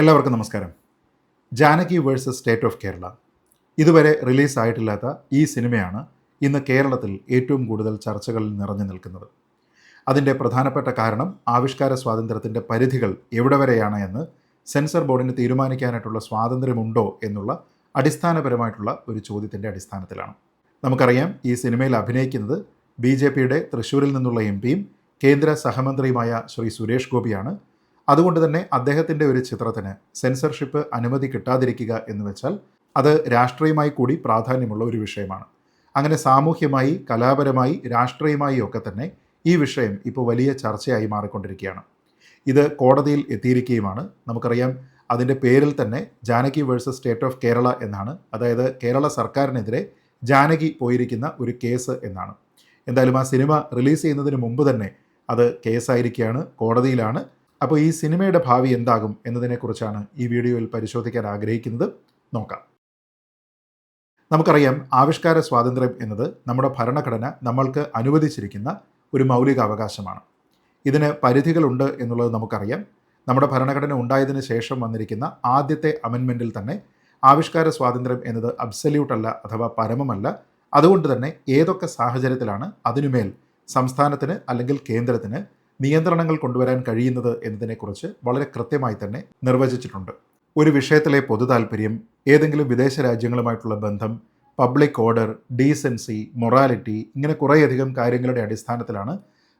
എല്ലാവർക്കും നമസ്കാരം. Janaki versus state of Kerala ഇതുവരെ റിലീസായിട്ടില്ലാത്ത ഈ സിനിമയാണ് ഇന്ന് കേരളത്തിൽ ഏറ്റവും കൂടുതൽ ചർച്ചകളിൽ നിറഞ്ഞു നിൽക്കുന്നത്. അതിന്റെ പ്രധാനപ്പെട്ട കാരണം ആവിഷ്കാര സ്വാതന്ത്ര്യത്തിന്റെ പരിധികൾ എവിടെ വരെയാണ് എന്ന് സെൻസർ ബോർഡിന് തീരുമാനിക്കാനായിട്ടുള്ള സ്വാതന്ത്ര്യമുണ്ടോ എന്നുള്ള അടിസ്ഥാനപരമായിട്ടുള്ള ഒരു ചോദ്യത്തിന്റെ അടിസ്ഥാനത്തിലാണ്. നമുക്കറിയാം ഈ സിനിമയിൽ അഭിനയിക്കുന്നത് ബി ജെ പിയുടെ തൃശ്ശൂരിൽ നിന്നുള്ള എം പിയും കേന്ദ്ര സഹമന്ത്രിയുമായ ശ്രീ സുരേഷ് ഗോപിയാണ്. അതുകൊണ്ട് തന്നെ അദ്ദേഹത്തിന്റെ ഒരു ചിത്രത്തിന് സെൻസർഷിപ്പ് അനുമതി കിട്ടാതിരിക്കുക എന്ന് വെച്ചാൽ അത് രാഷ്ട്രീയമായി കൂടി പ്രാധാന്യമുള്ള ഒരു വിഷയമാണ്. അങ്ങനെ സാമൂഹ്യമായി കലാപരമായി രാഷ്ട്രീയമായി ഒക്കെ തന്നെ ഈ വിഷയം ഇപ്പോൾ വലിയ ചർച്ചയായി മാറിക്കൊണ്ടിരിക്കുകയാണ്. ഇത് കോടതിയിൽ എത്തിയിരിക്കുകയുമാണ്. നമുക്കറിയാം അതിന്റെ പേരിൽ തന്നെ Janaki versus state of Kerala എന്നാണ്. അതായത് കേരള സർക്കാരിനെതിരെ ജാനകി പോയിരിക്കുന്ന ഒരു കേസ് എന്നാണ്. എന്തായാലും ആ സിനിമ റിലീസ് ചെയ്യുന്നതിന് മുമ്പ് തന്നെ അത് കേസായിരിക്കുകയാണ് കോടതിയിലാണ്. അപ്പോൾ ഈ സിനിമയുടെ ഭാവി എന്താകും എന്നതിനെക്കുറിച്ചാണ് ഈ വീഡിയോയിൽ പരിശോധിക്കാൻ ആഗ്രഹിക്കുന്നത്. നോക്കാം. നമുക്കറിയാം ആവിഷ്കാര സ്വാതന്ത്ര്യം എന്നത് നമ്മുടെ ഭരണഘടന നമ്മൾക്ക് അനുവദിച്ചിരിക്കുന്ന ഒരു മൗലിക അവകാശമാണ് ഇതിന് പരിധികളുണ്ട് എന്നുള്ളത് നമുക്കറിയാം. നമ്മുടെ ഭരണഘടന ഉണ്ടായതിനു ശേഷം വന്നിരിക്കുന്ന ആദ്യത്തെ അമെൻമെന്റിൽ തന്നെ ആവിഷ്കാര സ്വാതന്ത്ര്യം എന്നത് അബ്സല്യൂട്ടല്ല അഥവാ പരമമല്ല. അതുകൊണ്ട് തന്നെ ഏതൊക്കെ സാഹചര്യത്തിലാണ് അതിനുമേൽ സംസ്ഥാനത്തിന് അല്ലെങ്കിൽ കേന്ദ്രത്തിന് നിയന്ത്രണങ്ങൾ കൊണ്ടുവരാൻ കഴിയുന്നത് എന്നതിനെക്കുറിച്ച് വളരെ കൃത്യമായി തന്നെ നിർവചിച്ചിട്ടുണ്ട്. ഒരു വിഷയത്തിലെ പൊതു താല്പര്യം ഏതെങ്കിലും വിദേശ രാജ്യങ്ങളുമായിട്ടുള്ള ബന്ധം പബ്ലിക് ഓർഡർ ഡീസൻസി മൊറാലിറ്റി ഇങ്ങനെ കുറേയധികം കാര്യങ്ങളുടെ അടിസ്ഥാനത്തിലാണ്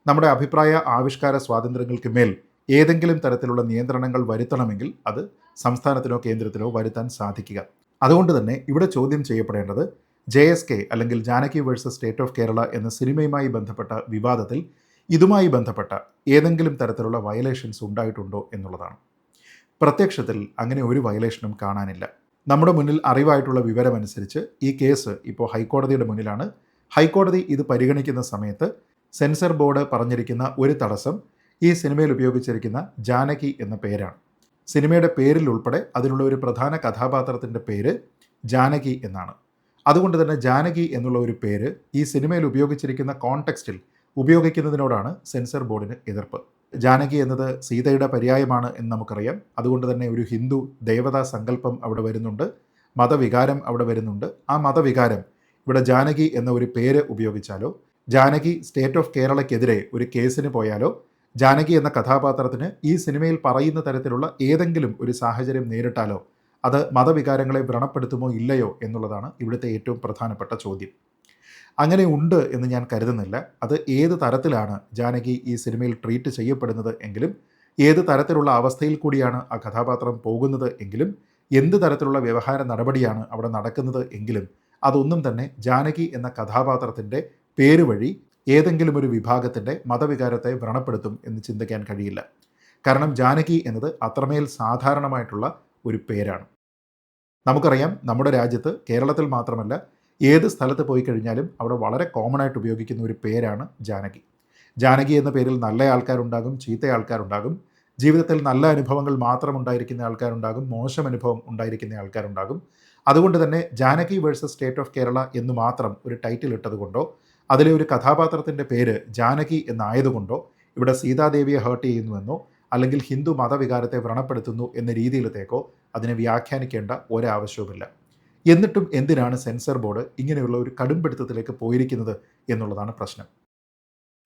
നമ്മുടെ അഭിപ്രായ ആവിഷ്കാര സ്വാതന്ത്ര്യങ്ങൾക്ക് മേൽ ഏതെങ്കിലും തരത്തിലുള്ള നിയന്ത്രണങ്ങൾ വരുത്തണമെങ്കിൽ അത് സംസ്ഥാനത്തിനോ കേന്ദ്രത്തിനോ വരുത്താൻ സാധിക്കുക. അതുകൊണ്ട് തന്നെ ഇവിടെ ചോദ്യം ചെയ്യപ്പെടേണ്ടത് ജെ എസ് കെ അല്ലെങ്കിൽ Janaki versus state of Kerala എന്ന സിനിമയുമായി ബന്ധപ്പെട്ട വിവാദത്തിൽ ഇതുമായി ബന്ധപ്പെട്ട ഏതെങ്കിലും തരത്തിലുള്ള വയലേഷൻസ് ഉണ്ടായിട്ടുണ്ടോ എന്നുള്ളതാണ്. പ്രത്യക്ഷത്തിൽ അങ്ങനെ ഒരു വയലേഷനും കാണാനില്ല. നമ്മുടെ മുന്നിൽ അറിവായിട്ടുള്ള വിവരമനുസരിച്ച് ഈ കേസ് ഇപ്പോൾ ഹൈക്കോടതിയുടെ മുന്നിലാണ്. ഹൈക്കോടതി ഇത് പരിഗണിക്കുന്ന സമയത്ത് സെൻസർ ബോർഡ് പറഞ്ഞിരിക്കുന്ന ഒരു തടസ്സം ഈ സിനിമയിൽ ഉപയോഗിച്ചിരിക്കുന്ന ജാനകി എന്ന പേരാണ്. സിനിമയുടെ പേരിൽ ഉൾപ്പെടെ അതിനുള്ള ഒരു പ്രധാന കഥാപാത്രത്തിന്റെ പേര് ജാനകി എന്നാണ്. അതുകൊണ്ട് തന്നെ ജാനകി എന്നുള്ള ഒരു പേര് ഈ സിനിമയിൽ ഉപയോഗിച്ചിരിക്കുന്ന കോണ്ടെക്സ്റ്റിൽ ഉപയോഗിക്കുന്നതിനോടാണ് സെൻസർ ബോർഡിന് എതിർപ്പ്. ജാനകി എന്നത് സീതയുടെ പര്യായമാണ് എന്ന് നമുക്കറിയാം. അതുകൊണ്ട് തന്നെ ഒരു ഹിന്ദു ദേവതാ സങ്കല്പം അവിടെ വരുന്നുണ്ട്. മതവികാരം അവിടെ വരുന്നുണ്ട്. ആ മതവികാരം ഇവിടെ ജാനകി എന്ന ഒരു പേര് ഉപയോഗിച്ചാലോ ജാനകി സ്റ്റേറ്റ് ഓഫ് കേരളയ്ക്കെതിരെ ഒരു കേസിന് പോയാലോ ജാനകി എന്ന കഥാപാത്രത്തിന് ഈ സിനിമയിൽ പറയുന്ന തരത്തിലുള്ള ഏതെങ്കിലും ഒരു സാഹചര്യം നേരിട്ടാലോ അത് മതവികാരങ്ങളെ വ്രണപ്പെടുത്തുമോ ഇല്ലയോ എന്നുള്ളതാണ് ഇവിടുത്തെ ഏറ്റവും പ്രധാനപ്പെട്ട ചോദ്യം. അങ്ങനെ ഉണ്ട് എന്ന് ഞാൻ കരുതുന്നില്ല. അത് ഏത് തരത്തിലാണ് ജാനകി ഈ സിനിമയിൽ ട്രീറ്റ് ചെയ്യപ്പെടുന്നത് എങ്കിലും ഏത് തരത്തിലുള്ള അവസ്ഥയിൽ കൂടിയാണ് ആ കഥാപാത്രം പോകുന്നത് എങ്കിലും എന്ത് തരത്തിലുള്ള വ്യവഹാര നടപടിയാണ് അവിടെ നടക്കുന്നത് എങ്കിലും അതൊന്നും തന്നെ ജാനകി എന്ന കഥാപാത്രത്തിന്റെ പേര് വഴി ഏതെങ്കിലും ഒരു വിഭാഗത്തിന്റെ മതവികാരത്തെ വ്രണപ്പെടുത്തും എന്ന് ചിന്തിക്കാൻ കഴിയില്ല. കാരണം ജാനകി എന്നത് അത്രമേൽ സാധാരണമായിട്ടുള്ള ഒരു പേരാണ്. നമുക്കറിയാം നമ്മുടെ രാജ്യത്ത് കേരളത്തിൽ മാത്രമല്ല ഏത് സ്ഥലത്ത് പോയി കഴിഞ്ഞാലും അവിടെ വളരെ കോമൺ ആയിട്ട് ഉപയോഗിക്കുന്ന ഒരു പേരാണ് ജാനകി. ജാനകി എന്ന പേരിൽ നല്ല ആൾക്കാരുണ്ടാകും ചീത്ത ആൾക്കാരുണ്ടാകും. ജീവിതത്തിൽ നല്ല അനുഭവങ്ങൾ മാത്രം ഉണ്ടായിരിക്കുന്ന ആൾക്കാരുണ്ടാകും മോശം അനുഭവം ഉണ്ടായിരിക്കുന്ന ആൾക്കാരുണ്ടാകും. അതുകൊണ്ട് തന്നെ Janaki versus state of Kerala എന്ന് മാത്രം ഒരു ടൈറ്റിൽ ഇട്ടതുകൊണ്ടോ അതിലെ ഒരു കഥാപാത്രത്തിന്റെ പേര് ജാനകി എന്നായതുകൊണ്ടോ ഇവിടെ സീതാദേവിയെ ഹേർട്ട് ചെയ്യുന്നുവെന്നോ അല്ലെങ്കിൽ ഹിന്ദു മതവികാരത്തെ വ്രണപ്പെടുത്തുന്നു എന്ന രീതിയിലത്തേക്കോ അതിനെ വ്യാഖ്യാനിക്കേണ്ട ഒരാവശ്യവുമില്ല. എന്നിട്ടും എന്തിനാണ് സെൻസർ ബോർഡ് ഇങ്ങനെയുള്ള ഒരു കടുംപിടുത്തത്തിലേക്ക് പോയിരിക്കുന്നത് എന്നുള്ളതാണ് പ്രശ്നം.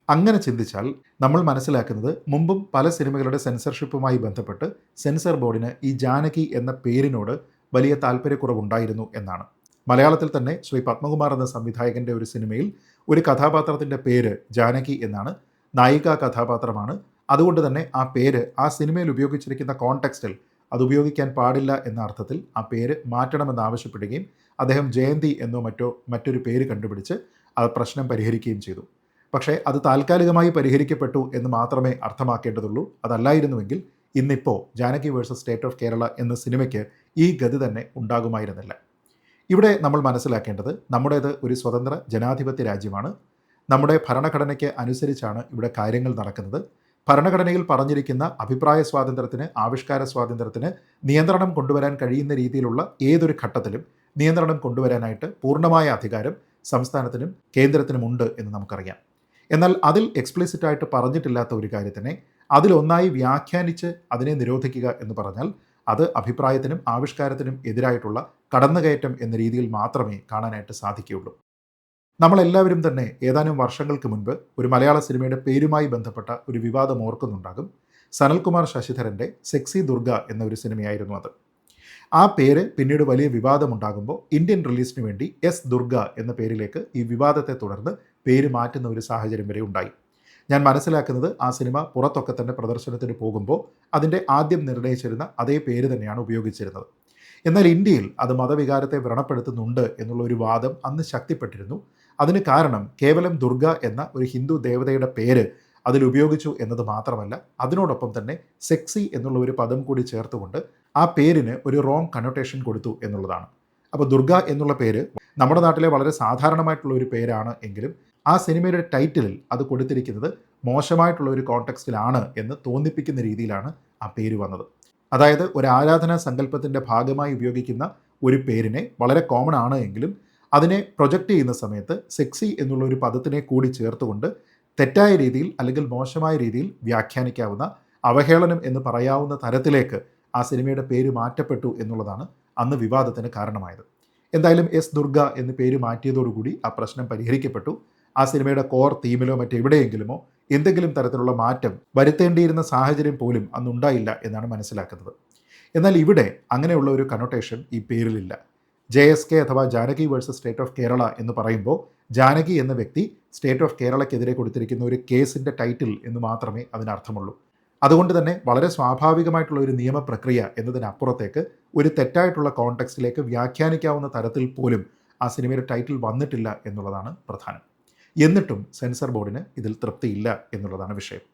അങ്ങനെ ചിന്തിച്ചാൽ നമ്മൾ മനസ്സിലാക്കുന്നത് മുമ്പും പല സിനിമകളുടെ സെൻസർഷിപ്പുമായി ബന്ധപ്പെട്ട് സെൻസർ ബോർഡിന് ഈ ജാനകി എന്ന പേരിനോട് വലിയ താല്പര്യക്കുറവുണ്ടായിരുന്നു എന്നാണ്. മലയാളത്തിൽ തന്നെ ശ്രീ പത്മകുമാർ എന്ന സംവിധായകന്റെ ഒരു സിനിമയിൽ ഒരു കഥാപാത്രത്തിന്റെ പേര് ജാനകി എന്നാണ്. നായിക കഥാപാത്രമാണ്. അതുകൊണ്ട് തന്നെ ആ പേര് ആ സിനിമയിൽ ഉപയോഗിച്ചിരിക്കുന്ന കോണ്ടെക്സ്റ്റിൽ അത് ഉപയോഗിക്കാൻ പാടില്ല എന്ന അർത്ഥത്തിൽ ആ പേര് മാറ്റണമെന്ന് ആവശ്യപ്പെടുകയും അദ്ദേഹം ജയന്തി എന്നോ മറ്റോ മറ്റൊരു പേര് കണ്ടുപിടിച്ച് ആ പ്രശ്നം പരിഹരിക്കുകയും ചെയ്തു. പക്ഷേ അത് താൽക്കാലികമായി പരിഹരിക്കപ്പെട്ടു എന്ന് മാത്രമേ അർത്ഥമാക്കേണ്ടതുള്ളൂ. അതല്ലായിരുന്നുവെങ്കിൽ ഇന്നിപ്പോൾ Janaki versus state of Kerala എന്ന സിനിമയ്ക്ക് ഈ ഗതി തന്നെ ഉണ്ടാകുമായിരുന്നില്ല. ഇവിടെ നമ്മൾ മനസ്സിലാക്കേണ്ടത് നമ്മുടേത് ഒരു സ്വതന്ത്ര ജനാധിപത്യ രാജ്യമാണ്. നമ്മുടെ ഭരണഘടനയ്ക്ക് അനുസരിച്ചാണ് ഇവിടെ കാര്യങ്ങൾ നടക്കുന്നത്. ഭരണഘടനയിൽ പറഞ്ഞിരിക്കുന്ന അഭിപ്രായ സ്വാതന്ത്ര്യത്തിന് ആവിഷ്കാര സ്വാതന്ത്ര്യത്തിന് നിയന്ത്രണം കൊണ്ടുവരാൻ കഴിയുന്ന രീതിയിലുള്ള ഏതൊരു ഘട്ടത്തിലും നിയന്ത്രണം കൊണ്ടുവരാനായിട്ട് പൂർണമായ അധികാരം സംസ്ഥാനത്തിനും കേന്ദ്രത്തിനും ഉണ്ട് എന്ന് നമുക്കറിയാം. എന്നാൽ അതിൽ എക്സ്പ്ലിസിറ്റ് ആയിട്ട് പറഞ്ഞിട്ടില്ലാത്ത ഒരു കാര്യത്തിനെ അതിലൊന്നായി വ്യാഖ്യാനിച്ച് അതിനെ നിരോധിക്കുക എന്ന് പറഞ്ഞാൽ അത് അഭിപ്രായത്തിനും ആവിഷ്കാരത്തിനും എതിരായിട്ടുള്ള കടന്നുകയറ്റം എന്ന രീതിയിൽ മാത്രമേ കാണാനായിട്ട് സാധിക്കുകയുള്ളൂ. നമ്മളെല്ലാവരും തന്നെ ഏതാനും വർഷങ്ങൾക്ക് മുൻപ് ഒരു മലയാള സിനിമയുടെ പേരുമായി ബന്ധപ്പെട്ട ഒരു വിവാദം ഓർക്കുന്നുണ്ടാകും. സനൽകുമാർ ശശിധരന്റെ സെക്സി ദുർഗ എന്ന ഒരു സിനിമയായിരുന്നു അത്. ആ പേര് പിന്നീട് വലിയ വിവാദമുണ്ടാകുമ്പോൾ ഇന്ത്യൻ റിലീസിന് വേണ്ടി എസ് ദുർഗ എന്ന പേരിലേക്ക് ഈ വിവാദത്തെ തുടർന്ന് പേര് മാറ്റുന്ന ഒരു സാഹചര്യം വരെ ഉണ്ടായി. ഞാൻ മനസ്സിലാക്കുന്നത് ആ സിനിമ പുറത്തൊക്കെ തന്നെ പ്രദർശനത്തിന് പോകുമ്പോൾ അതിന്റെ ആദ്യം നിർണയിച്ചിരുന്ന അതേ പേര് തന്നെയാണ് ഉപയോഗിച്ചിരുന്നത്. എന്നാൽ ഇന്ത്യയിൽ അത് മതവികാരത്തെ വ്രണപ്പെടുത്തുന്നുണ്ട് എന്നുള്ള ഒരു വാദം അന്ന് ശക്തിപ്പെട്ടിരുന്നു. അതിന് കാരണം കേവലം ദുർഗ എന്ന ഒരു ഹിന്ദു ദേവതയുടെ പേര് അതിൽ ഉപയോഗിച്ചു എന്നത് മാത്രമല്ല അതിനോടൊപ്പം തന്നെ സെക്സി എന്നുള്ള ഒരു പദം കൂടി ചേർത്തുകൊണ്ട് ആ പേരിന് ഒരു റോങ് കണോട്ടേഷൻ കൊടുത്തു എന്നുള്ളതാണ്. അപ്പോൾ ദുർഗ എന്നുള്ള പേര് നമ്മുടെ നാട്ടിലെ വളരെ സാധാരണമായിട്ടുള്ള ഒരു പേരാണ് എങ്കിലും ആ സിനിമയുടെ ടൈറ്റിലിൽ അത് കൊടുത്തിരിക്കുന്നത് മോശമായിട്ടുള്ള ഒരു കോണ്ടെക്സ്റ്റിലാണ് എന്ന് തോന്നിപ്പിക്കുന്ന രീതിയിലാണ് ആ പേര് വന്നത്. അതായത് ഒരു ആരാധനാ സങ്കല്പത്തിന്റെ ഭാഗമായി ഉപയോഗിക്കുന്ന ഒരു പേരിനെ വളരെ കോമൺ ആണ് എങ്കിലും അതിനെ പ്രൊജക്റ്റ് ചെയ്യുന്ന സമയത്ത് സെക്സി എന്നുള്ള ഒരു പദത്തിനെ കൂടി ചേർത്തുകൊണ്ട് തെറ്റായ രീതിയിൽ അല്ലെങ്കിൽ മോശമായ രീതിയിൽ വ്യാഖ്യാനിക്കാവുന്ന അവഹേളനം എന്ന് പറയാവുന്ന തരത്തിലേക്ക് ആ സിനിമയുടെ പേര് മാറ്റപ്പെട്ടു എന്നുള്ളതാണ് അന്ന് വിവാദത്തിന് കാരണമായത്. എന്തായാലും എസ് ദുർഗ എന്ന് പേര് മാറ്റിയതോടുകൂടി ആ പ്രശ്നം പരിഹരിക്കപ്പെട്ടു. ആ സിനിമയുടെ കോർ തീമിലോ മറ്റെവിടെയെങ്കിലുമോ എന്തെങ്കിലും തരത്തിലുള്ള മാറ്റം വരുത്തേണ്ടിയിരുന്ന സാഹചര്യം പോലും അന്നുണ്ടായില്ല എന്നാണ് മനസ്സിലാക്കുന്നത്. എന്നാൽ ഇവിടെ അങ്ങനെയുള്ള ഒരു കനോട്ടേഷൻ ഈ പേരിലില്ല. ജെ എസ് കെ അഥവാ Janaki versus state of Kerala എന്ന് പറയുമ്പോൾ ജാനകി എന്ന വ്യക്തി സ്റ്റേറ്റ് ഓഫ് കേരളയ്ക്കെതിരെ കൊടുത്തിരിക്കുന്ന ഒരു കേസിന്റെ ടൈറ്റിൽ എന്ന് മാത്രമേ അതിനർത്ഥമുള്ളൂ. അതുകൊണ്ട് തന്നെ വളരെ സ്വാഭാവികമായിട്ടുള്ള ഒരു നിയമപ്രക്രിയ എന്നതിനപ്പുറത്തേക്ക് ഒരു തെറ്റായിട്ടുള്ള കോണ്ടെക്സ്റ്റിലേക്ക് വ്യാഖ്യാനിക്കാവുന്ന തരത്തിൽ പോലും ആ സിനിമയുടെ ടൈറ്റിൽ വന്നിട്ടില്ല എന്നുള്ളതാണ് പ്രധാനം. എന്നിട്ടും സെൻസർ ബോർഡിന് ഇതിൽ തൃപ്തിയില്ല എന്നുള്ളതാണ് വിഷയം.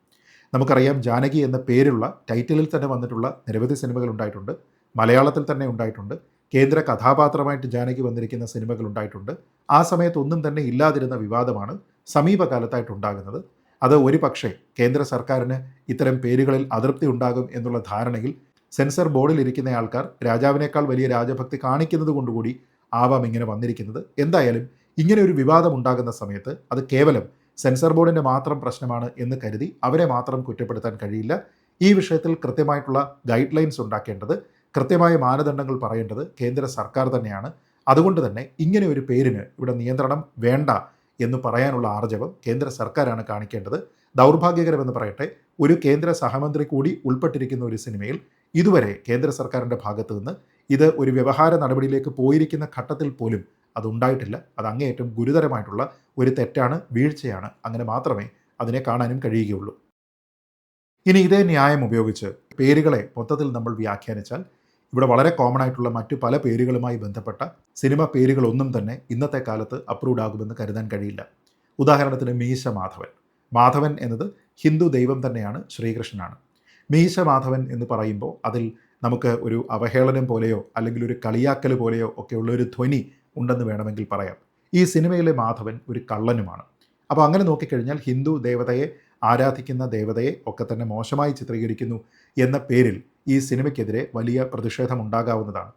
നമുക്കറിയാം ജാനകി എന്ന പേരുള്ള ടൈറ്റിലിൽ തന്നെ വന്നിട്ടുള്ള നിരവധി സിനിമകൾ ഉണ്ടായിട്ടുണ്ട്. മലയാളത്തിൽ തന്നെ ഉണ്ടായിട്ടുണ്ട്. കേന്ദ്ര കഥാപാത്രമായിട്ട് ജാനകി വന്നിരിക്കുന്ന സിനിമകൾ ഉണ്ടായിട്ടുണ്ട്. ആ സമയത്ത് ഒന്നും തന്നെ ഇല്ലാതിരുന്ന വിവാദമാണ് സമീപകാലത്തായിട്ട് ഉണ്ടാകുന്നത്. അത് ഒരു പക്ഷേ കേന്ദ്ര സർക്കാരിന് ഇത്തരം പേരുകളിൽ അതൃപ്തി ഉണ്ടാകും എന്നുള്ള ധാരണയിൽ സെൻസർ ബോർഡിൽ ഇരിക്കുന്ന ആൾക്കാർ രാജാവിനേക്കാൾ വലിയ രാജഭക്തി കാണിക്കുന്നത് കൊണ്ടുകൂടി ആവാം ഇങ്ങനെ വന്നിരിക്കുന്നത്. എന്തായാലും ഇങ്ങനെ ഒരു വിവാദം ഉണ്ടാകുന്ന സമയത്ത് അത് കേവലം സെൻസർ ബോർഡിന്റെ മാത്രം പ്രശ്നമാണ് എന്ന് കരുതി അവരെ മാത്രം കുറ്റപ്പെടുത്താൻ കഴിയില്ല. ഈ വിഷയത്തിൽ കൃത്യമായിട്ടുള്ള ഗൈഡ് ലൈൻസ് ഉണ്ടാക്കേണ്ടത് കൃത്യമായ മാനദണ്ഡങ്ങൾ പറയേണ്ടത് കേന്ദ്ര സർക്കാർ തന്നെയാണ്. അതുകൊണ്ട് തന്നെ ഇങ്ങനെ ഒരു പേരിന് ഇവിടെ നിയന്ത്രണം വേണ്ട എന്ന് പറയാനുള്ള ആർജവം കേന്ദ്ര സർക്കാരാണ് കാണിക്കേണ്ടത്. ദൗർഭാഗ്യകരമെന്ന് പറയട്ടെ ഒരു കേന്ദ്ര സഹമന്ത്രി കൂടി ഉൾപ്പെട്ടിരിക്കുന്ന ഒരു സിനിമയിൽ ഇതുവരെ കേന്ദ്ര സർക്കാരിന്റെ ഭാഗത്തു നിന്ന് ഇത് ഒരു വ്യവഹാര നടപടിയിലേക്ക് പോയിരിക്കുന്ന ഘട്ടത്തിൽ പോലും അതുണ്ടായിട്ടില്ല. അത് അങ്ങേയറ്റം ഗുരുതരമായിട്ടുള്ള ഒരു തെറ്റാണ് വീഴ്ചയാണ്. അങ്ങനെ മാത്രമേ അതിനെ കാണാനും കഴിയുകയുള്ളൂ. ഇനി ഇതേ ന്യായം ഉപയോഗിച്ച് പേരുകളെ മൊത്തത്തിൽ നമ്മൾ വ്യാഖ്യാനിച്ചാൽ ഇവിടെ വളരെ കോമൺ ആയിട്ടുള്ള മറ്റു പല പേരുകളുമായി ബന്ധപ്പെട്ട സിനിമ പേരുകളൊന്നും തന്നെ ഇന്നത്തെ കാലത്ത് അപ്രൂവ്ഡ് ആകുമെന്ന് കരുതാൻ കഴിയില്ല. ഉദാഹരണത്തിന് മീശ മാധവൻ. മാധവൻ എന്നത് ഹിന്ദു ദൈവം തന്നെയാണ് ശ്രീകൃഷ്ണനാണ്. മീശ മാധവൻ എന്ന് പറയുമ്പോൾ അതിൽ നമുക്ക് ഒരു അവഹേളനം പോലെയോ അല്ലെങ്കിൽ ഒരു കളിയാക്കൽ പോലെയോ ഒക്കെയുള്ള ഒരു ധ്വനി ഉണ്ടെന്ന് വേണമെങ്കിൽ പറയാം. ഈ സിനിമയിലെ മാധവൻ ഒരു കള്ളനുമാണ്. അപ്പോൾ അങ്ങനെ നോക്കിക്കഴിഞ്ഞാൽ ഹിന്ദു ദേവതയെ ആരാധിക്കുന്ന ദേവതയെ ഒക്കെ തന്നെ മോശമായി ചിത്രീകരിക്കുന്നു എന്ന പേരിൽ ഈ സിനിമയ്ക്കെതിരെ വലിയ പ്രതിഷേധം ഉണ്ടാകാവുന്നതാണ്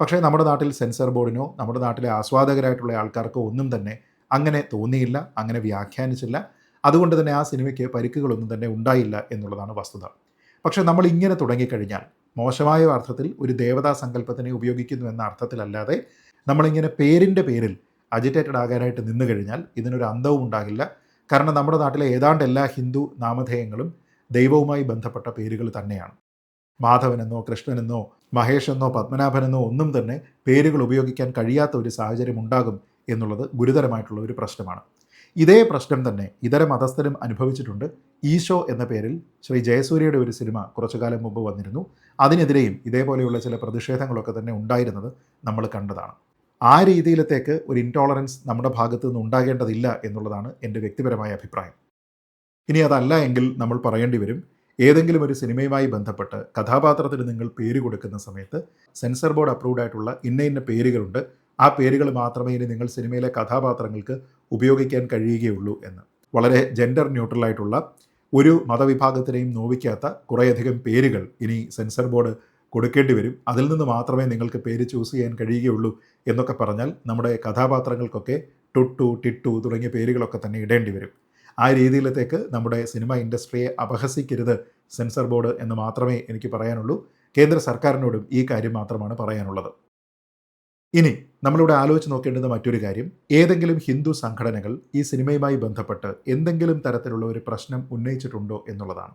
പക്ഷേ നമ്മുടെ നാട്ടിൽ സെൻസർ ബോർഡിനോ നമ്മുടെ നാട്ടിലെ ആസ്വാദകരായിട്ടുള്ള ആൾക്കാർക്കോ ഒന്നും തന്നെ അങ്ങനെ തോന്നിയില്ല അങ്ങനെ വ്യാഖ്യാനിച്ചില്ല. അതുകൊണ്ട് തന്നെ ആ സിനിമയ്ക്ക് പരിക്കുകളൊന്നും തന്നെ ഉണ്ടായില്ല എന്നുള്ളതാണ് വസ്തുത. പക്ഷേ നമ്മൾ ഇങ്ങനെ തുടങ്ങിക്കഴിഞ്ഞാൽ മോശമായ അർത്ഥത്തിൽ ഒരു ദേവതാ സങ്കല്പത്തിനെ ഉപയോഗിക്കുന്നു എന്ന അർത്ഥത്തിലല്ലാതെ നമ്മളിങ്ങനെ പേരിന്റെ പേരിൽ അജിറ്റേറ്റഡ് ആകാനായിട്ട് നിന്നു കഴിഞ്ഞാൽ ഇതിനൊരു അന്തവും ഉണ്ടാകില്ല. കാരണം നമ്മുടെ നാട്ടിലെ ഏതാണ്ട് എല്ലാ ഹിന്ദു നാമധേയങ്ങളും ദൈവവുമായി ബന്ധപ്പെട്ട പേരുകൾ തന്നെയാണ്. മാധവനെന്നോ കൃഷ്ണനെന്നോ മഹേഷെന്നോ പത്മനാഭനെന്നോ ഒന്നും തന്നെ പേരുകൾ ഉപയോഗിക്കാൻ കഴിയാത്ത ഒരു സാഹചര്യം ഉണ്ടാകും എന്നുള്ളത് ഗുരുതരമായിട്ടുള്ള ഒരു പ്രശ്നമാണ്. ഇതേ പ്രശ്നം തന്നെ ഇതര മതസ്ഥരും അനുഭവിച്ചിട്ടുണ്ട്. ഈശോ എന്ന പേരിൽ ശ്രീ ജയസൂര്യയുടെ ഒരു സിനിമ കുറച്ചു കാലം മുമ്പ് വന്നിരുന്നു. അതിനെതിരെയും ഇതേപോലെയുള്ള ചില പ്രതിഷേധങ്ങളൊക്കെ തന്നെ ഉണ്ടായിരുന്നത് നമ്മൾ കണ്ടതാണ്. ആ രീതിയിലത്തേക്ക് ഒരു ഇൻടോളറൻസ് നമ്മുടെ ഭാഗത്തു നിന്ന് ഉണ്ടാകേണ്ടതില്ല എന്നുള്ളതാണ് എന്റെ വ്യക്തിപരമായ അഭിപ്രായം. ഇനി അതല്ല എങ്കിൽ നമ്മൾ പറയേണ്ടി വരും ഏതെങ്കിലും ഒരു സിനിമയുമായി ബന്ധപ്പെട്ട് കഥാപാത്രത്തിന് നിങ്ങൾ പേര് കൊടുക്കുന്ന സമയത്ത് സെൻസർ ബോർഡ് അപ്രൂവ്ഡ് ആയിട്ടുള്ള ഇന്ന ഇന്ന പേരുകളുണ്ട് ആ പേരുകൾ മാത്രമേ ഇനി നിങ്ങൾ സിനിമയിലെ കഥാപാത്രങ്ങൾക്ക് ഉപയോഗിക്കാൻ കഴിയുകയുള്ളൂ എന്ന്. വളരെ ജെൻഡർ ന്യൂട്രലായിട്ടുള്ള ഒരു മതവിഭാഗത്തിനെയും നോവിക്കാത്ത കുറേയധികം പേരുകൾ ഇനി സെൻസർ ബോർഡ് കൊടുക്കേണ്ടി വരും. അതിൽ നിന്ന് മാത്രമേ നിങ്ങൾക്ക് പേര് ചൂസ് ചെയ്യാൻ കഴിയുകയുള്ളൂ എന്നൊക്കെ പറഞ്ഞാൽ നമ്മുടെ കഥാപാത്രങ്ങൾക്കൊക്കെ ടുട്ടു ടിട്ടു തുടങ്ങിയ പേരുകളൊക്കെ തന്നെ ഇടേണ്ടി വരും. ആ രീതിയിലത്തേക്ക് നമ്മുടെ സിനിമ ഇൻഡസ്ട്രിയെ അപഹസിക്കരുത് സെൻസർ ബോർഡ് എന്ന് മാത്രമേ എനിക്ക് പറയാനുള്ളൂ. കേന്ദ്ര സർക്കാരിനോടും ഈ കാര്യം മാത്രമാണ് പറയാനുള്ളത്. ഇനി നമ്മളിവിടെ ആലോചിച്ച് നോക്കേണ്ടുന്ന മറ്റൊരു കാര്യം ഏതെങ്കിലും ഹിന്ദു സംഘടനകൾ ഈ സിനിമയുമായി ബന്ധപ്പെട്ട് എന്തെങ്കിലും തരത്തിലുള്ള ഒരു പ്രശ്നം ഉന്നയിച്ചിട്ടുണ്ടോ എന്നുള്ളതാണ്.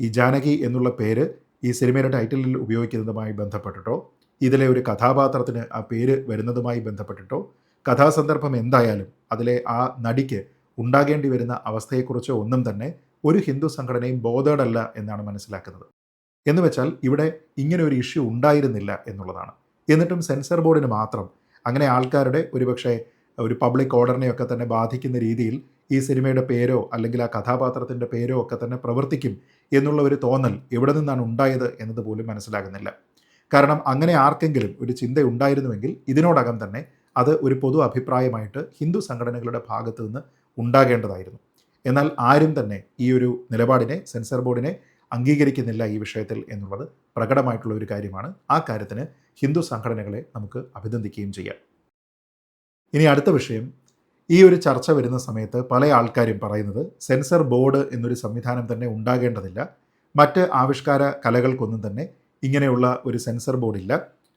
ഈ ജാനകി എന്നുള്ള പേര് ഈ സിനിമയുടെ ടൈറ്റിലിൽ ഉപയോഗിക്കുന്നതുമായി ബന്ധപ്പെട്ടിട്ടോ ഇതിലെ ഒരു കഥാപാത്രത്തിന് ആ പേര് വരുന്നതുമായി ബന്ധപ്പെട്ടിട്ടോ കഥാസന്ദർഭം എന്തായാലും അതിലെ ആ നടിക്ക് ഉണ്ടാകേണ്ടി വരുന്ന അവസ്ഥയെക്കുറിച്ചോ ഒന്നും തന്നെ ഒരു ഹിന്ദു സംഘടനയും ബോധേഡല്ല എന്നാണ് മനസ്സിലാക്കുന്നത്. എന്ന് വെച്ചാൽ ഇവിടെ ഇങ്ങനെ ഒരു ഇഷ്യൂ ഉണ്ടായിരുന്നില്ല എന്നുള്ളതാണ്. എന്നിട്ടും സെൻസർ ബോർഡിന് മാത്രം അങ്ങനെ ആൾക്കാരുടെ ഒരുപക്ഷെ ഒരു പബ്ലിക് ഓർഡറിനെയൊക്കെ തന്നെ ബാധിക്കുന്ന രീതിയിൽ ഈ സിനിമയുടെ പേരോ അല്ലെങ്കിൽ ആ കഥാപാത്രത്തിന്റെ പേരോ ഒക്കെ തന്നെ പ്രവർത്തിക്കും എന്നുള്ള ഒരു തോന്നൽ എവിടെ നിന്നാണ് ഉണ്ടായത് എന്നത് പോലും മനസ്സിലാകുന്നില്ല. കാരണം അങ്ങനെ ആർക്കെങ്കിലും ഒരു ചിന്ത ഉണ്ടായിരുന്നുവെങ്കിൽ ഇതിനോടകം തന്നെ അത് ഒരു പൊതു അഭിപ്രായമായിട്ട് ഹിന്ദു സംഘടനകളുടെ ഭാഗത്ത് നിന്ന് ഉണ്ടാകേണ്ടതായിരുന്നു. എന്നാൽ ആരും തന്നെ ഈ ഒരു നിലപാടിനെ സെൻസർ ബോർഡിനെ അംഗീകരിക്കുന്നില്ല ഈ വിഷയത്തിൽ എന്നുള്ളത് പ്രകടമായിട്ടുള്ള ഒരു കാര്യമാണ്. ആ കാര്യത്തിന് ഹിന്ദു സംഘടനകളെ നമുക്ക് അഭിനന്ദിക്കുകയും ചെയ്യാം. ഇനി അടുത്ത വിഷയം ഈ ഒരു ചർച്ച വരുന്ന സമയത്ത് പല ആൾക്കാരും പറയുന്നത് സെൻസർ ബോർഡ് എന്നൊരു സംവിധാനം തന്നെ ഉണ്ടാകേണ്ടതില്ല. മറ്റ് ആവിഷ്കാര കലകൾക്കൊന്നും തന്നെ ഇങ്ങനെയുള്ള ഒരു സെൻസർ ബോർഡ് ഇല്ല.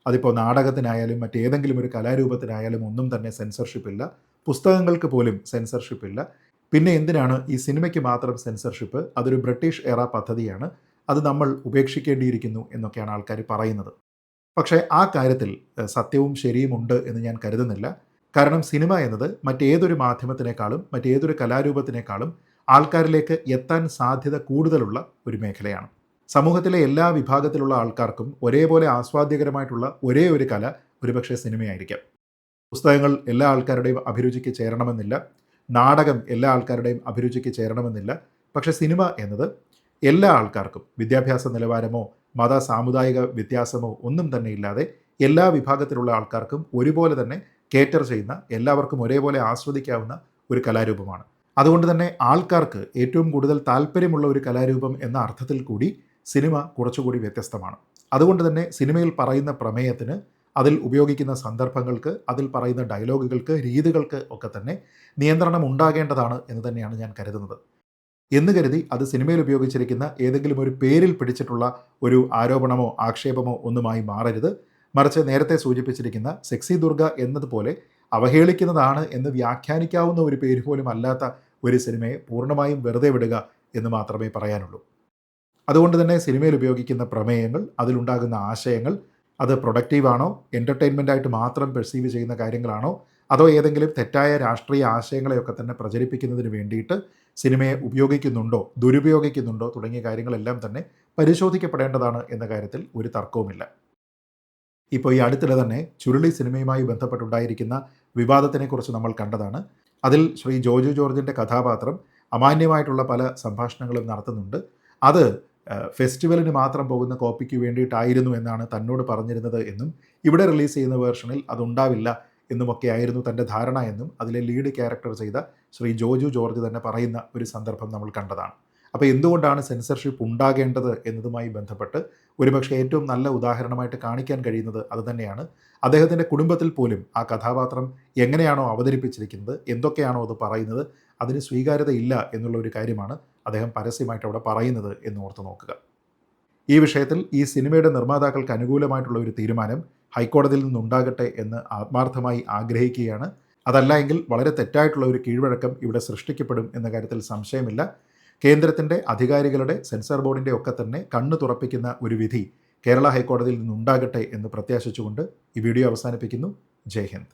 അതിപ്പോൾ നാടകത്തിനായാലും മറ്റേതെങ്കിലും ഒരു കലാരൂപത്തിനായാലും ഒന്നും തന്നെ സെൻസർഷിപ്പ് ഇല്ല. പുസ്തകങ്ങൾക്ക് പോലും സെൻസർഷിപ്പ് ഇല്ല. പിന്നെ എന്തിനാണ് ഈ സിനിമയ്ക്ക് മാത്രം സെൻസർഷിപ്പ്? അതൊരു ബ്രിട്ടീഷ് എറ പദ്ധതിയാണ്. അത് നമ്മൾ ഉപേക്ഷിക്കേണ്ടിയിരിക്കുന്നു എന്നൊക്കെയാണ് ആൾക്കാർ പറയുന്നത്. പക്ഷേ ആ കാര്യത്തിൽ സത്യവും ശരിയുമുണ്ട് എന്ന് ഞാൻ കരുതുന്നില്ല. കാരണം സിനിമ എന്നത് മറ്റേതൊരു മാധ്യമത്തിനേക്കാളും മറ്റേതൊരു കലാരൂപത്തിനേക്കാളും ആൾക്കാരിലേക്ക് എത്താൻ സാധ്യത കൂടുതലുള്ള ഒരു മേഖലയാണ്. സമൂഹത്തിലെ എല്ലാ വിഭാഗത്തിലുള്ള ആൾക്കാർക്കും ഒരേപോലെ ആസ്വാദ്യകരമായിട്ടുള്ള ഒരേ ഒരു കല ഒരുപക്ഷെ സിനിമയായിരിക്കാം. പുസ്തകങ്ങൾ എല്ലാ ആൾക്കാരുടെയും അഭിരുചിക്ക് ചേരണമെന്നില്ല. നാടകം എല്ലാ ആൾക്കാരുടെയും അഭിരുചിക്ക് ചേരണമെന്നില്ല. പക്ഷെ സിനിമ എന്നത് എല്ലാ ആൾക്കാർക്കും വിദ്യാഭ്യാസ നിലവാരമോ മത സാമുദായിക വ്യത്യാസമോ ഒന്നും തന്നെ ഇല്ലാതെ എല്ലാ വിഭാഗത്തിലുള്ള ആൾക്കാർക്കും ഒരുപോലെ തന്നെ കേറ്റർ ചെയ്യുന്ന എല്ലാവർക്കും ഒരേപോലെ ആസ്വദിക്കാവുന്ന ഒരു കലാരൂപമാണ്. അതുകൊണ്ട് തന്നെ ആൾക്കാർക്ക് ഏറ്റവും കൂടുതൽ താല്പര്യമുള്ള ഒരു കലാരൂപം എന്ന അർത്ഥത്തിൽ കൂടി സിനിമ കുറച്ചുകൂടി വ്യത്യസ്തമാണ്. അതുകൊണ്ട് തന്നെ സിനിമയിൽ പറയുന്ന പ്രമേയത്തിന് അതിൽ ഉപയോഗിക്കുന്ന സന്ദർഭങ്ങൾക്ക് അതിൽ പറയുന്ന ഡയലോഗുകൾക്ക് രീതികൾക്ക് ഒക്കെ തന്നെ നിയന്ത്രണം ഉണ്ടാകേണ്ടതാണ് എന്ന് തന്നെയാണ് ഞാൻ കരുതുന്നത്. എന്ന് കരുതി അത് സിനിമയിൽ ഉപയോഗിച്ചിരിക്കുന്ന ഏതെങ്കിലും ഒരു പേരിൽ പിടിച്ചിട്ടുള്ള ഒരു ആരോപണമോ ആക്ഷേപമോ ഒന്നുമായി മാറരുത്. മറിച്ച് നേരത്തെ സൂചിപ്പിച്ചിരിക്കുന്ന സെക്സി ദുർഗ എന്നതുപോലെ അവഹേളിക്കുന്നതാണ് എന്ന് വ്യാഖ്യാനിക്കാവുന്ന ഒരു പേര് പോലും അല്ലാത്ത ഒരു സിനിമയെ പൂർണമായും വെറുതെ വിടുക എന്ന് മാത്രമേ പറയാനുള്ളൂ. അതുകൊണ്ട് തന്നെ സിനിമയിൽ ഉപയോഗിക്കുന്ന പ്രമേയങ്ങൾ അതിലുണ്ടാകുന്ന ആശയങ്ങൾ അത് പ്രൊഡക്റ്റീവാണോ എന്റർടൈൻമെന്റ് ആയിട്ട് മാത്രം പെർസീവ് ചെയ്യുന്ന കാര്യങ്ങളാണോ അതോ ഏതെങ്കിലും തെറ്റായ രാഷ്ട്രീയ ആശയങ്ങളെയൊക്കെ തന്നെ പ്രചരിപ്പിക്കുന്നതിന് വേണ്ടിയിട്ട് സിനിമയെ ഉപയോഗിക്കുന്നുണ്ടോ ദുരുപയോഗിക്കുന്നുണ്ടോ തുടങ്ങിയ കാര്യങ്ങളെല്ലാം തന്നെ പരിശോധിക്കപ്പെടേണ്ടതാണ് എന്ന കാര്യത്തിൽ ഒരു തർക്കവുമില്ല. ഇപ്പോൾ ഈ അടുത്തിടെ തന്നെ ചുരുളി സിനിമയുമായി ബന്ധപ്പെട്ടുണ്ടായിരിക്കുന്ന വിവാദത്തിനെക്കുറിച്ച് നമ്മൾ കണ്ടതാണ്. അതിൽ ശ്രീ ജോജു ജോർജിന്റെ കഥാപാത്രം അമാന്യമായിട്ടുള്ള പല സംഭാഷണങ്ങളും നടത്തുന്നുണ്ട്. അത് ഫെസ്റ്റിവലിന് മാത്രം പോകുന്ന കോപ്പിക്ക് വേണ്ടിയിട്ടായിരുന്നു എന്നാണ് തന്നോട് പറഞ്ഞിരുന്നത് എന്നും ഇവിടെ റിലീസ് ചെയ്യുന്ന വേർഷനിൽ അതുണ്ടാവില്ല എന്നുമൊക്കെ ആയിരുന്നു തന്റെ ധാരണ എന്നും അതിലെ ലീഡ് ക്യാരക്ടർ ചെയ്ത ശ്രീ ജോജു ജോർജ് തന്നെ പറയുന്ന ഒരു സന്ദർഭം നമ്മൾ കണ്ടതാണ്. അപ്പോൾ എന്തുകൊണ്ടാണ് സെൻസർഷിപ്പ് ഉണ്ടാകേണ്ടത് എന്നതുമായി ബന്ധപ്പെട്ട് ഒരുപക്ഷെ ഏറ്റവും നല്ല ഉദാഹരണമായിട്ട് കാണിക്കാൻ കഴിയുന്നത് അതുതന്നെയാണ് അദ്ദേഹത്തിന്റെ കുടുംബത്തിൽ പോലും ആ കഥാപാത്രം എങ്ങനെയാണോ അവതരിപ്പിച്ചിരിക്കുന്നത് എന്തൊക്കെയാണോ അത് പറയുന്നത് അതിന് സ്വീകാര്യതയില്ല എന്നുള്ള ഒരു കാര്യമാണ് അദ്ദേഹം പരസ്യമായിട്ട് അവിടെ പറയുന്നത് എന്ന് ഓർത്ത് നോക്കുക. ഈ വിഷയത്തിൽ ഈ സിനിമയുടെ നിർമ്മാതാക്കൾക്ക് അനുകൂലമായിട്ടുള്ള ഒരു തീരുമാനം ഹൈക്കോടതിയിൽ നിന്നുണ്ടാകട്ടെ എന്ന് ആത്മാർത്ഥമായി ആഗ്രഹിക്കുകയാണ്. അതല്ല എങ്കിൽ വളരെ തെറ്റായിട്ടുള്ള ഒരു കീഴ്വഴക്കം ഇവിടെ സൃഷ്ടിക്കപ്പെടും എന്ന കാര്യത്തിൽ സംശയമില്ല. കേന്ദ്രത്തിന്റെ അധികാരികളുടെ സെൻസർ ബോർഡിന്റെ ഒക്കെ തന്നെ കണ്ണു തുറപ്പിക്കുന്ന ഒരു വിധി കേരള ഹൈക്കോടതിയിൽ നിന്നുണ്ടാകട്ടെ എന്ന് പ്രത്യാശിച്ചുകൊണ്ട് ഈ വീഡിയോ അവസാനിപ്പിക്കുന്നു. ജയ് ഹിന്ദ്.